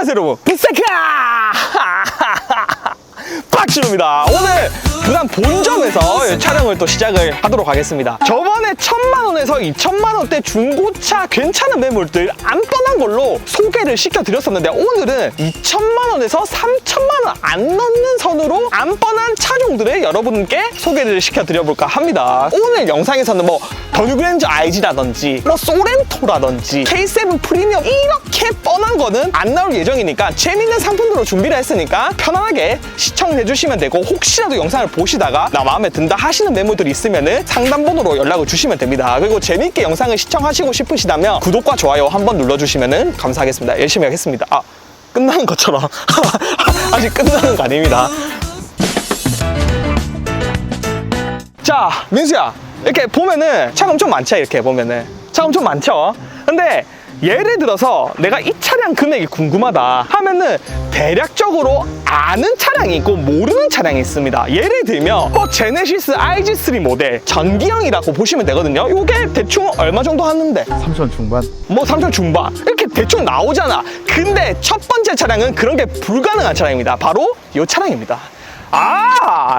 안녕하세요 여러분. 비세카! 박진우입니다. 오늘 부산 본점에서 촬영을 또 시작을 하도록 하겠습니다. 저번에 천만 원에서 이천만 원대 중고차 괜찮은 매물들 안 뻔한 걸로 소개를 시켜드렸었는데 오늘은 이천만 원에서 삼천만 원 안 넘는 선으로 안 뻔한 차종들을 여러분께 소개를 시켜드려볼까 합니다. 오늘 영상에서는 뭐 더뉴그랜저 IG라든지 뭐 소렌토라든지 K7 프리미엄 이렇게 뻔한 거는 안 나올 예정이니까 재밌는 상품으로 준비를 했으니까 편안하게 시청해 주시면 되고 혹시라도 영상을 보시다가 나 마음에 든다 하시는 매물들이 있으면은 상담번호로 연락을 주시면 됩니다. 그리고 재밌게 영상을 시청하시고 싶으시다면 구독과 좋아요 한번 눌러주시면 감사하겠습니다. 열심히 하겠습니다. 아 끝나는 것처럼 아직 끝나는 거 아닙니다. 자, 민수야. 이렇게 보면은 차가 엄청 많죠, 이렇게 보면은. 차 엄청 많죠? 근데 예를 들어서 내가 이 차량 금액이 궁금하다 하면은 대략적으로 아는 차량이 있고 모르는 차량이 있습니다. 예를 들면 뭐 제네시스 IG3 모델 전기형이라고 보시면 되거든요. 이게 대충 얼마 정도 하는데 3천 중반 뭐 3천 중반 이렇게 대충 나오잖아 근데 첫 번째 차량은 그런 게 불가능한 차량입니다 바로 이 차량입니다 아,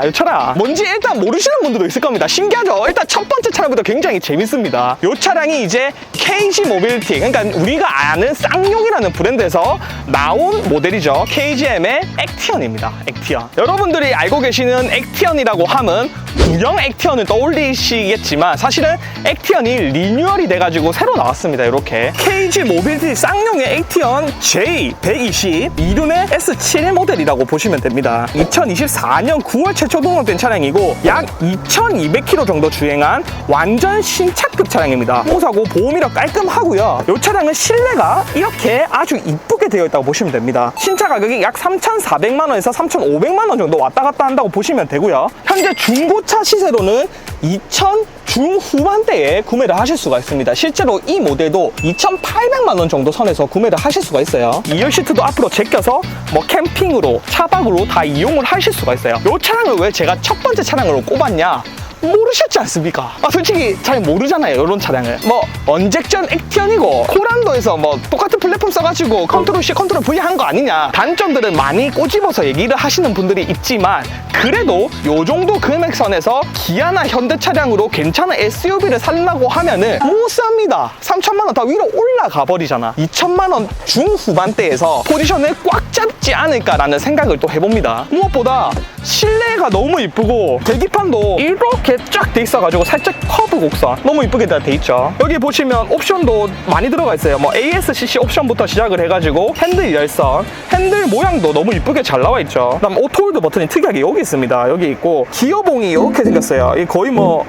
이 차량. 뭔지 일단 모르시는 분들도 있을 겁니다. 신기하죠? 일단 첫 번째 차량부터 굉장히 재밌습니다. 이 차량이 이제 KG 모빌티, 그러니까 우리가 아는 쌍용이라는 브랜드에서 나온 모델이죠. KGM의 액티언입니다. 액티언. 여러분들이 알고 계시는 액티언이라고 함은 구형 액티언을 떠올리시겠지만 사실은 액티언이 리뉴얼이 돼가지고 새로 나왔습니다. 이렇게 KG 모빌티 쌍용의 액티언 J120 이륜의 S71 모델이라고 보시면 됩니다. 2024년 9월 최초 등록된 차량이고 약 2,200km 정도 주행한 완전 신차급 차량입니다. 보사고 보험이라 깔끔하고요. 이 차량은 실내가 이렇게 아주 이쁘게 되어 있다고 보시면 됩니다. 신차 가격이 약 3,400만 원에서 3,500만 원 정도 왔다 갔다 한다고 보시면 되고요. 현재 중고차 시세로는 2,000 중후반대에 구매를 하실 수가 있습니다. 실제로 이 모델도 2,800만 원 정도 선에서 구매를 하실 수가 있어요. 2열 시트도 앞으로 제껴서 뭐 캠핑으로 차박으로 다 이용을 하실 수가 있어요. 이 차량을 왜 제가 첫 번째 차량으로 꼽았냐? 모르셨지 않습니까? 아, 솔직히 잘 모르잖아요, 이런 차량을. 뭐, 언제전 액티언이고, 코란도에서 뭐, 똑같은 플랫폼 써가지고, 컨트롤 C, 컨트롤 V 한 거 아니냐. 단점들은 많이 꼬집어서 얘기를 하시는 분들이 있지만, 그래도 요 정도 금액선에서 기아나 현대 차량으로 괜찮은 SUV를 살라고 하면은 못 쌉니다. 3천만 원더 위로 올라가 버리잖아. 2천만 원 중후반대에서 포지션을 꽉 잡지 않을까라는 생각을 또 해봅니다. 무엇보다 실내가 너무 이쁘고 계기판도 이렇게 쫙 돼 있어가지고 살짝 커브 곡선 너무 이쁘게 다 돼 있죠. 여기 보시면 옵션도 많이 들어가 있어요. 뭐 ASCC 옵션부터 시작을 해가지고 핸들 열선, 핸들 모양도 너무 이쁘게 잘 나와 있죠. 그다음 오토홀드 버튼이 특이하게 여기 있습니다. 여기 있고 기어봉이 이렇게 생겼어요. 이 거의 뭐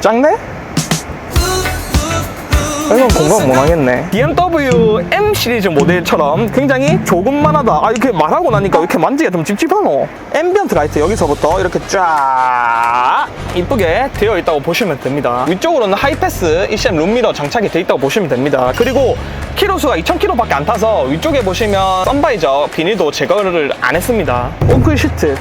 작네? 이건 공감 못 하겠네. BMW M 시리즈 모델처럼 굉장히 조금만하다. 아, 이렇게 말하고 나니까 왜 이렇게 만지기가 좀 찝찝하노? 앰비언트 라이트 여기서부터 이렇게 쫙 이쁘게 되어 있다고 보시면 됩니다. 위쪽으로는 하이패스 ECM 룸미러 장착이 되어 있다고 보시면 됩니다. 그리고 키로수가 2000km밖에 안 타서 위쪽에 보시면 썬바이저 비닐도 제거를 안 했습니다. 오픈 시트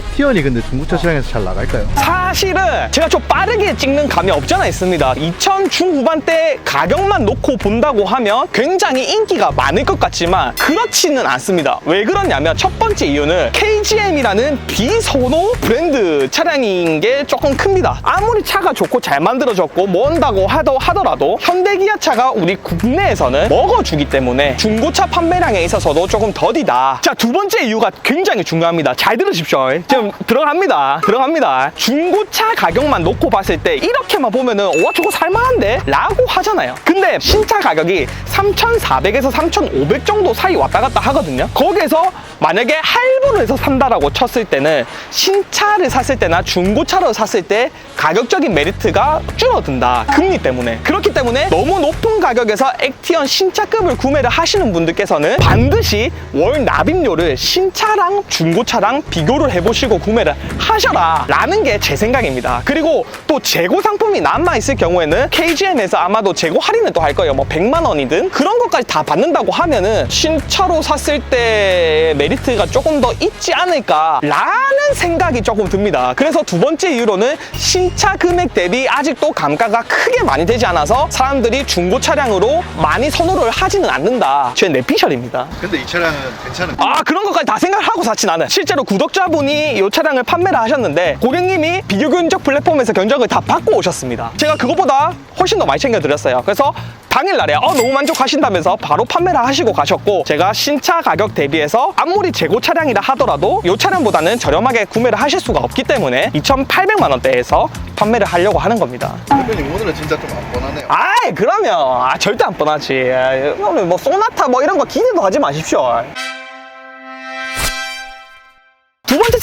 액티언이 근데 중고차 시장에서 잘 나갈까요? 사실은 제가 좀 빠르게 찍는 감이 없잖아 있습니다. 2000 중후반대 가격만 놓고 본다고 하면 굉장히 인기가 많을 것 같지만 그렇지는 않습니다. 왜 그러냐면 첫 번째 이유는 KGM이라는 비선호 브랜드 차량인 게 조금 큽니다. 아무리 차가 좋고 잘 만들어졌고 뭔다고 하더, 하더라도 현대기아차가 우리 국내에서는 먹어주기 때문에 중고차 판매량에 있어서도 조금 더디다. 자 두 번째 이유가 굉장히 중요합니다. 잘 들으십시오 지금 들어갑니다. 들어갑니다. 중고차 가격만 놓고 봤을 때 이렇게만 보면은 와 저거 살만한데? 라고 하잖아요. 근데 신차 가격이 3,400에서 3,500 정도 사이 왔다 갔다 하거든요. 거기에서 만약에 할부를 해서 산다라고 쳤을 때는 신차를 샀을 때나 중고차를 샀을 때 가격적인 메리트가 줄어든다. 금리 때문에. 그렇기 때문에 너무 높은 가격에서 액티언 신차급을 구매를 하시는 분들께서는 반드시 월 납입료를 신차랑 중고차랑 비교를 해보 해 보시고 구매를 하셔라 라는 게 제 생각입니다. 그리고 또 재고 상품이 남아있을 경우에는 KGN에서 아마도 재고 할인을 또 할 거예요. 뭐 100만 원이든 그런 것까지 다 받는다고 하면은 신차로 샀을 때 메리트가 조금 더 있지 않을까 라는 생각이 조금 듭니다. 그래서 두 번째 이유로는 신차 금액 대비 아직도 감가가 크게 많이 되지 않아서 사람들이 중고 차량으로 많이 선호를 하지는 않는다. 제 내피셜입니다. 근데 이 차량은 괜찮은 아 그런 것까지 다 생각을 하고 샀지 나는. 실제로 구독자분이 이 차량을 판매를 하셨는데 고객님이 비교 견적 플랫폼에서 견적을 다 받고 오셨습니다. 제가 그것보다 훨씬 더 많이 챙겨드렸어요. 그래서 당일날에 어, 너무 만족하신다면서 바로 판매를 하시고 가셨고 제가 신차 가격 대비해서 아무리 재고 차량이라 하더라도 이 차량보다는 저렴하게 구매를 하실 수가 없기 때문에 2,800만 원대에서 판매를 하려고 하는 겁니다. 대표님 오늘은 진짜 좀 안 뻔하네요. 아이 그러면 아, 절대 안 뻔하지. 아, 오늘 뭐 소나타 뭐 이런 거 기대도 하지 마십시오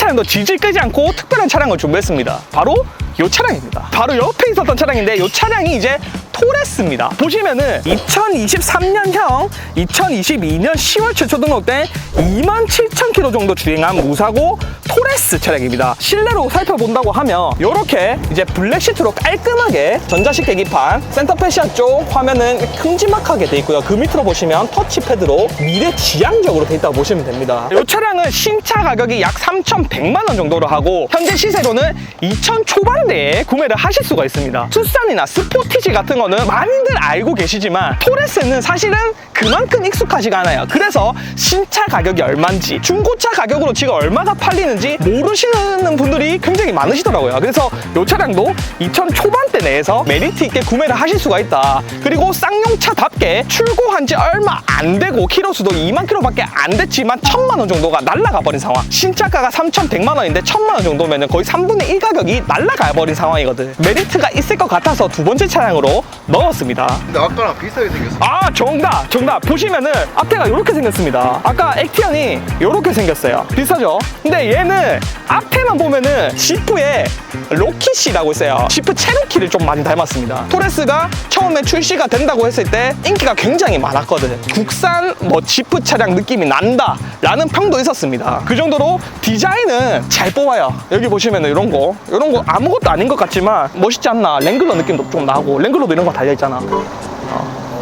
차량도 질질 끌지 않고 특별한 차량을 준비했습니다. 바로 이 차량입니다. 바로 옆에 있었던 차량인데 이 차량이 이제 토레스입니다. 보시면은 2023년형 2022년 10월 최초 등록된 27,000km 정도 주행한 무사고 토레스 차량입니다. 실내로 살펴본다고 하면 이렇게 이제 블랙 시트로 깔끔하게 전자식 계기판 센터 패시아 쪽 화면은 큼지막하게 돼 있고요. 그 밑으로 보시면 터치패드로 미래 지향적으로 돼 있다고 보시면 됩니다. 이 차량은 신차 가격이 약 3,100만 원 정도로 하고 현재 시세로는 2,000 초반대에 구매를 하실 수가 있습니다. 투싼이나 스포티지 같은 거는 많이들 알고 계시지만 토레스는 사실은 그만큼 익숙하지가 않아요. 그래서 신차 가격이 얼마인지 중고차 가격으로 지금 얼마가 팔리는지 모르시는 분들이 굉장히 많으시더라고요. 그래서 이 차량도 2,000 초반대 내에서 메리트 있게 구매를 하실 수가 있다. 그리고 쌍용차답게 출고한 지 얼마 안 되고 키로수도 2만 킬로밖에 안 됐지만 1천만 원 정도가 날라가 버린 상황. 신차가가 3,100만 원인데 1천만 원 정도면 거의 3분의 1 가격이 날라가 버린 상황이거든. 메리트가 있을 것 같아서 두 번째 차량으로 넣었습니다. 근데 아까랑 비슷하게 생겼어. 아 정답! 정답! 보시면은 앞에가 이렇게 생겼습니다. 아까 액티언이 이렇게 생겼어요. 비슷하죠? 근데 얘는 앞에만 보면은 지프에 로키시라고 있어요. 지프 체로키를 좀 많이 닮았습니다. 토레스가 처음에 출시가 된다고 했을 때 인기가 굉장히 많았거든. 국산 뭐 지프 차량 느낌이 난다 라는 평도 있었습니다. 그 정도로 디자인은 잘 뽑아요. 여기 보시면은 이런 거. 이런 거 아무것도 아닌 것 같지만 멋있지 않나. 랭글러 느낌도 좀 나고. 랭글러도 이런 거 달려있잖아.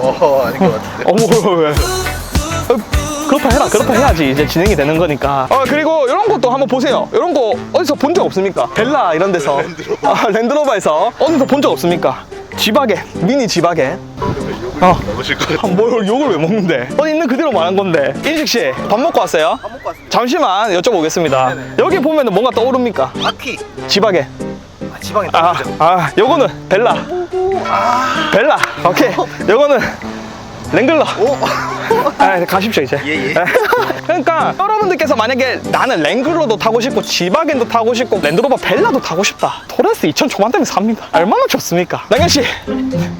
어 아닌 것 같은데. 어머 왜? 왜? 어, 그렇다 해라 그렇다 해야지. 이제 진행이 되는 거니까. 어 그리고 이런 것도 한번 보세요. 이런 거 어디서 본 적 없습니까? 벨라 이런 데서. 랜드로버. 아, 랜드로버에서. 어디서 본 적 없습니까? 지바겐 미니 욕을 어. 먹으실 것 같아 아, 뭘 욕을 왜 먹는데? 어 있는 그대로 말한 건데. 인식 씨 밥 먹고 왔어요? 밥 먹고 왔습니다. 잠시만 여쭤보겠습니다. 여기 보면은 뭔가 떠오릅니까? 바퀴. 지바겐 아, 지방에 아, 아, 요거는 벨라 벨라 오케이 요거는 랭글러 오 아, 가십시오 이제. 예, 예. 그러니까 여러분들께서 만약에 나는 랭글러도 타고 싶고 지바겐도 타고 싶고 랜드로버 벨라도 타고 싶다. 토레스 2천 초반대면 삽니다. 얼마나 좋습니까? 남현 씨,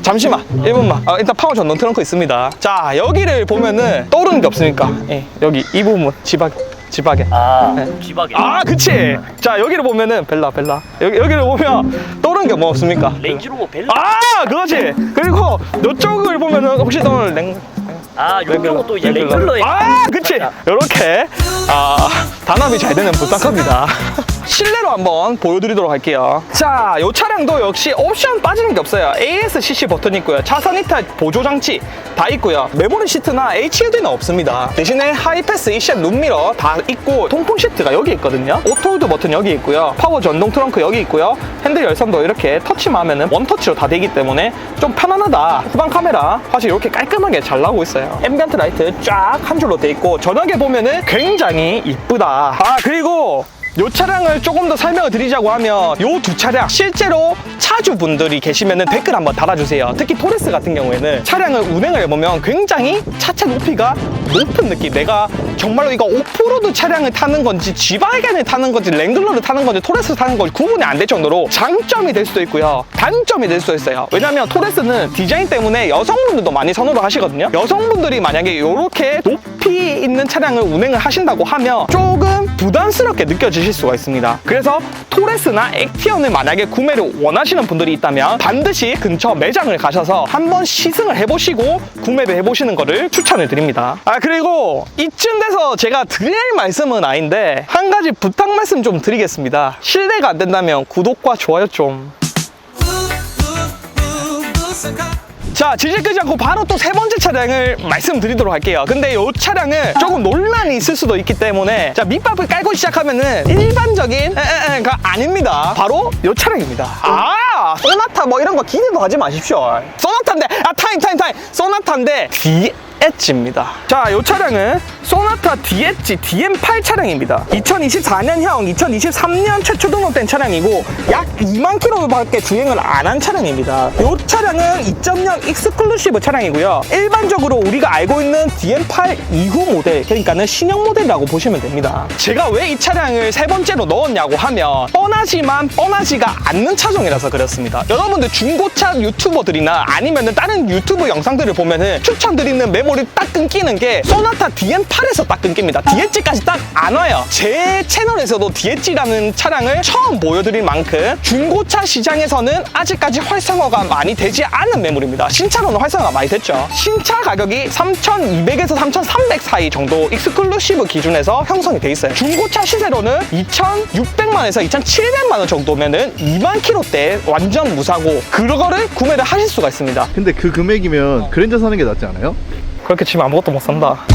잠시만 1분만. 아, 일단 파워 전동 트렁크 있습니다. 자 여기를 보면은 떠오르는 게 없습니까? 예, 여기 이 부분 지바겐. 지바겐. 아, 네. 지박이. 아, 그치. 자, 여기를 보면은 벨라, 벨라. 여기, 여기를 보면 떠오르는 게 뭐 없습니까? 레인지로버 벨라. 아, 그렇지. 그리고 이쪽을 보면은 혹시 너 랭, 아, 요런 것도 이제 랭글러. 랭글러에. 아, 그치. 요렇게 아, 단합이 잘 되는 부탁합니다. 실내로 한번 보여드리도록 할게요. 자, 이 차량도 역시 옵션 빠지는 게 없어요. ASCC 버튼 있고요. 차선 이탈 보조 장치 다 있고요. 메모리 시트나 HUD는 없습니다. 대신에 하이패스, 이셋, 룸미러 다 있고 통풍 시트가 여기 있거든요. 오토홀드 버튼 여기 있고요. 파워 전동 트렁크 여기 있고요. 핸들 열선도 이렇게 터치만 하면은 원터치로 다 되기 때문에 좀 편안하다. 후방 카메라 사실 이렇게 깔끔하게 잘 나오고 있어요. 앰비언트 라이트 쫙 한 줄로 돼 있고 저녁에 보면은 굉장히 이쁘다. 아 그리고 이 차량을 조금 더 설명을 드리자고 하면 이두 차량 실제로 차주분들이 계시면 댓글 한번 달아주세요. 특히 토레스 같은 경우에는 차량을 운행을 해보면 굉장히 차체 높이가 높은 느낌. 내가 정말로 이거 오프로드 차량을 타는 건지 지바겐을 타는 건지 랭글러를 타는 건지 토레스를 타는 건지 구분이 안 될 정도로 장점이 될 수도 있고요. 단점이 될 수도 있어요. 왜냐면 토레스는 디자인 때문에 여성분들도 많이 선호를 하시거든요. 여성분들이 만약에 이렇게 높이 있는 차량을 운행을 하신다고 하면 조금 부담스럽게 느껴질 가지실 수가 있습니다. 그래서 토레스나 액티언을 만약에 구매를 원하시는 분들이 있다면 반드시 근처 매장을 가셔서 한번 시승을 해보시고 구매를 해보시는 것을 추천을 드립니다. 아 그리고 이쯤 돼서 제가 드릴 말씀은 아닌데 한 가지 부탁 말씀 좀 드리겠습니다. 실례가 안 된다면 구독과 좋아요 좀. 자, 질질 끄지 않고 바로 또 세 번째 차량을 말씀드리도록 할게요. 근데 이 차량은 조금 논란이 있을 수도 있기 때문에 자, 밑밥을 깔고 시작하면은 일반적인 가 아닙니다. 바로 이 차량입니다. 아, 소나타 뭐 이런 거 기대도 하지 마십시오. 소나타인데, 아, 타임, 타임, 타임. 소나타인데, DH입니다. 자, 이 차량은 소나타 DH DM8 차량입니다. 2024년형, 2023년 최초 등록된 차량이고 약 2만 킬로밖에 주행을 안 한 차량입니다. 이 차량은 2.0 익스클루시브 차량이고요. 일반적으로 우리가 알고 있는 DM8 이후 모델, 그러니까는 신형 모델이라고 보시면 됩니다. 제가 왜 이 차량을 세 번째로 넣었냐고 하면 뻔하지만 뻔하지가 않는 차종이라서 그렇습니다. 여러분들 중고차 유튜버들이나 아니면은 다른 유튜브 영상들을 보면은 추천드리는 메모리 딱 끊기는 게 소나타 DM8에서 딱 끊깁니다. DH까지 딱 안 와요. 제 채널에서도 DH라는 차량을 처음 보여드릴 만큼 중고차 시장에서는 아직까지 활성화가 많이 되지 않은 매물입니다. 신차로는 활성화가 많이 됐죠. 신차 가격이 3,200에서 3,300 사이 정도 익스클루시브 기준에서 형성이 돼 있어요. 중고차 시세로는 2,600만 에서 2,700만 원 정도면은 2만 킬로대 완전 무사고 그거를 구매를 하실 수가 있습니다. 근데 그 금액이면 그랜저 사는 게 낫지 않아요? 그렇게 치면 아무것도 못 산다.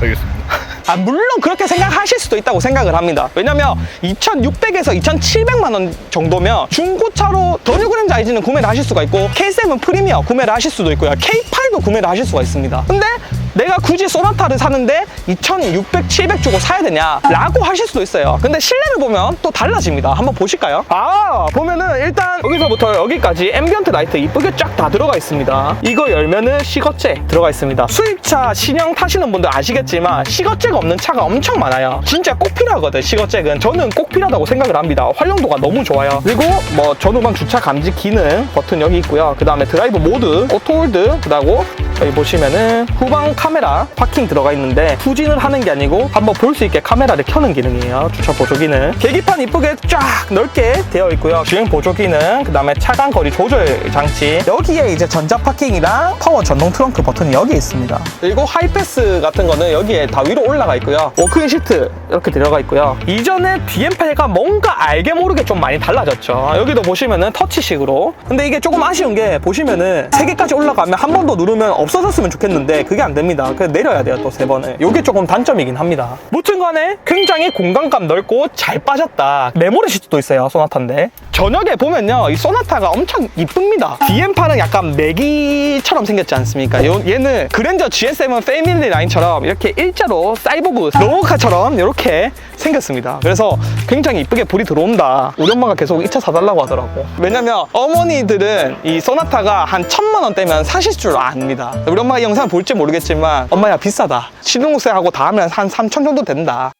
알겠습니다. 아, 물론 그렇게 생각하실 수도 있다고 생각을 합니다. 왜냐면 2,600에서 2,700만 원 정도면 중고차로 더뉴 그랜저 IG는 구매를 하실 수가 있고 K7 프리미어 구매를 하실 수도 있고요. K8도 구매를 하실 수가 있습니다. 근데 내가 굳이 소나타를 사는데 2,600, 700 주고 사야 되냐? 라고 하실 수도 있어요. 근데 실내를 보면 또 달라집니다. 한번 보실까요? 아, 보면은 일단 여기서부터 여기까지 앰비언트 라이트 이쁘게 쫙 다 들어가 있습니다. 이거 열면은 시거잭 들어가 있습니다. 수입차 신형 타시는 분들 아시겠지만 시거잭 없는 차가 엄청 많아요. 진짜 꼭 필요하거든, 시거잭은. 저는 꼭 필요하다고 생각을 합니다. 활용도가 너무 좋아요. 그리고 뭐 전후방 주차 감지 기능 버튼 여기 있고요. 그 다음에 드라이브 모드, 오토홀드, 그다고 여기 보시면은 후방 카메라 파킹 들어가 있는데 후진을 하는 게 아니고 한번 볼 수 있게 카메라를 켜는 기능이에요. 주차 보조 기능. 계기판 이쁘게 쫙 넓게 되어 있고요. 주행 보조 기능, 그 다음에 차간 거리 조절 장치. 여기에 이제 전자 파킹이랑 파워 전동 트렁크 버튼이 여기 있습니다. 그리고 하이패스 같은 거는 여기에 다 위로 올라가 있고요. 워크인 시트 이렇게 들어가 있고요. 이전에 BM8가 뭔가 알게 모르게 좀 많이 달라졌죠. 여기도 보시면은 터치식으로. 근데 이게 조금 아쉬운 게 보시면은 세 개까지 올라가면 한 번 더 누르면 없어졌으면 좋겠는데 그게 안 됩니다. 그래서 내려야 돼요 또 세 번에. 이게 조금 단점이긴 합니다. 무튼 간에 굉장히 공간감 넓고 잘 빠졌다. 메모리 시트도 있어요 소나타인데. 저녁에 보면요 이 소나타가 엄청 이쁩니다. DM8은 약간 메기처럼 생겼지 않습니까? 요- 얘는 그랜저 GS7 패밀리 라인처럼 이렇게 일자로 사이보그 로우카처럼 이렇게 생겼습니다. 그래서 굉장히 이쁘게 불이 들어온다. 우리 엄마가 계속 이 차 사달라고 하더라고. 왜냐면 어머니들은 이 소나타가 한 천만 원대면 사실 줄 압니다. 우리 엄마가 이 영상 볼지 모르겠지만 엄마야 비싸다. 신혼국세하고 다 하면 한 3천 정도 된다.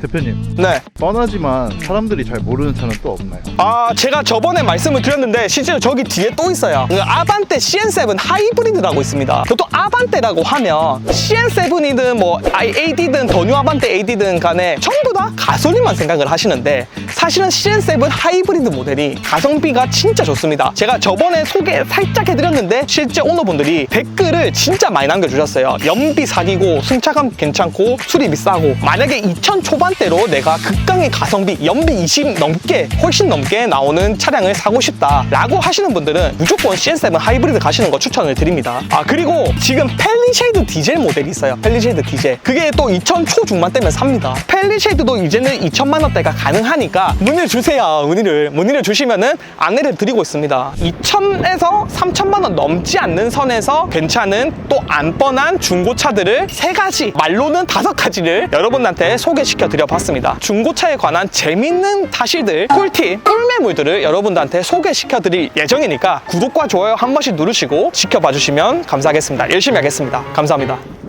대표님, 네. 뻔하지만 사람들이 잘 모르는 차는 또 없나요? 아, 제가 저번에 말씀을 드렸는데 실제로 저기 뒤에 또 있어요. 그 아반떼 CN7 하이브리드라고 있습니다. 그것도 아반떼라고 하면 CN7이든 뭐 AD든 더 뉴 아반떼 AD든 간에 전부 다 가솔린만 생각을 하시는데 사실은 CN7 하이브리드 모델이 가성비가 진짜 좋습니다. 제가 저번에 소개 살짝 해드렸는데 실제 오너분들이 댓글을 진짜 많이 남겨주셨어요. 연비 사기고 승차감 괜찮고 수리비 싸고 만약에 2000 초반 대로 내가 극강의 가성비 연비 20 넘게 훨씬 넘게 나오는 차량을 사고 싶다 라고 하시는 분들은 무조건 CN7 하이브리드 가시는 거 추천을 드립니다. 아 그리고 지금 펠리쉐이드 디젤 모델이 있어요. 펠리쉐이드 디젤. 그게 또2000 초중반 대면 삽니다. 펠리쉐이드도 이제는 2천만 원대가 가능하니까 문의를 주세요. 문의를 문의를 주시면은 안내를 드리고 있습니다. 2천에서 3천만 원 넘지 않는 선에서 괜찮은 또 안 뻔한 중고차들을 세 가지 말로는 다섯 가지를 여러분한테 소개시켜 드려봤습니다. 중고차에 관한 재밌는 사실들, 꿀팁, 꿀매물들을 여러분들한테 소개시켜 드릴 예정이니까 구독과 좋아요 한 번씩 누르시고 지켜봐 주시면 감사하겠습니다. 열심히 하겠습니다. 감사합니다.